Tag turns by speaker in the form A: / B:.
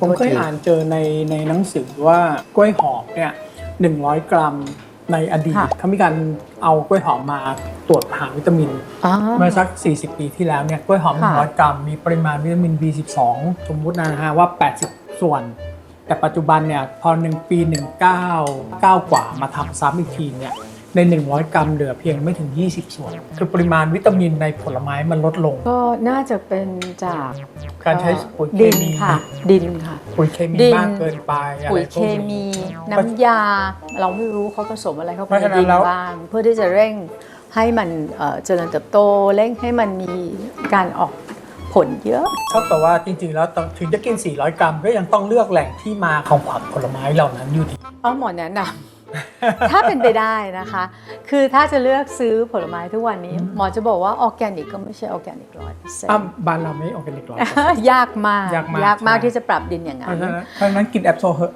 A: ผมเคยอ่านเจอในในหนังสือว่ากล้วยหอมเนี่ย100กรัมในอดีต
B: ค่ะ
A: เขามีการเอากล้วยหอมมาตรวจหาวิตามิน
B: อ๋อ
A: เมื่อสัก 40 ปีที่แล้วเนี่ยกล้วยหอม
B: ค่ะ
A: 100 กรัม มีปริมาณวิตามิน B12 สมมุตินะฮะว่า 80 ส่วน แต่ปัจจุบันเนี่ยพอหนึ่งปี 19 9 กว่ามาทำซ้ำอีกทีเนี่ย ใน 100 กรัมเหลือเพียงไม่ถึง 20 ส่วน คือปริมาณวิตามินในผลไม้มันลดลง
B: ก็น่าจะเป็นจาก
A: การใช้ปุ๋ยเค
B: ดิน
A: มี
B: ค่ะ ดินค่ะ
A: ปุ๋ยเคมี
B: ดิน
A: มากเกินไปอะไร
B: ปุ๋ย
A: พ
B: เคว
A: ก
B: มี
A: นี้
B: น้ำยา เราไม่รู้เขาผสมอะไรเข้าไป
A: เพราะ
B: ใน
A: ฉะนั้น
B: ดิน
A: แล้ว
B: บ้าง เพื่อที่จะเร่งให้มันเอ่อเจริญเติบโตเร่งให้มันมีการออกผลเยอะ
A: เท่ากับว่าจริงๆ แล้วถึงจะกิน 400 กรัม ก็ยังต้องเลือกแหล่งที่มาของผักผลไม้เหล่านั้นอยู่ดี
B: เอาหมอแนะนำ ถ้าเป็นไปได้นะคะ คือถ้าจะเลือกซื้อผลไม้ทุกวันนี้ หมอจะบอกว่าออร์แกนิกก็ไม่ใช่ออร์แกนิกร้อยเปอร์เซ็น
A: อ้า
B: ต์
A: บ้านเราไม่ออร์แกนิกหรอก
B: ยากมาก
A: ยากมาก
B: ยากมาก
A: ใช่
B: ที่จะปรับดินอย่าง
A: เพ
B: นั้
A: ราะ
B: น
A: ฉะนั้นเพราะฉะนั้นกินแอปโซเหอะ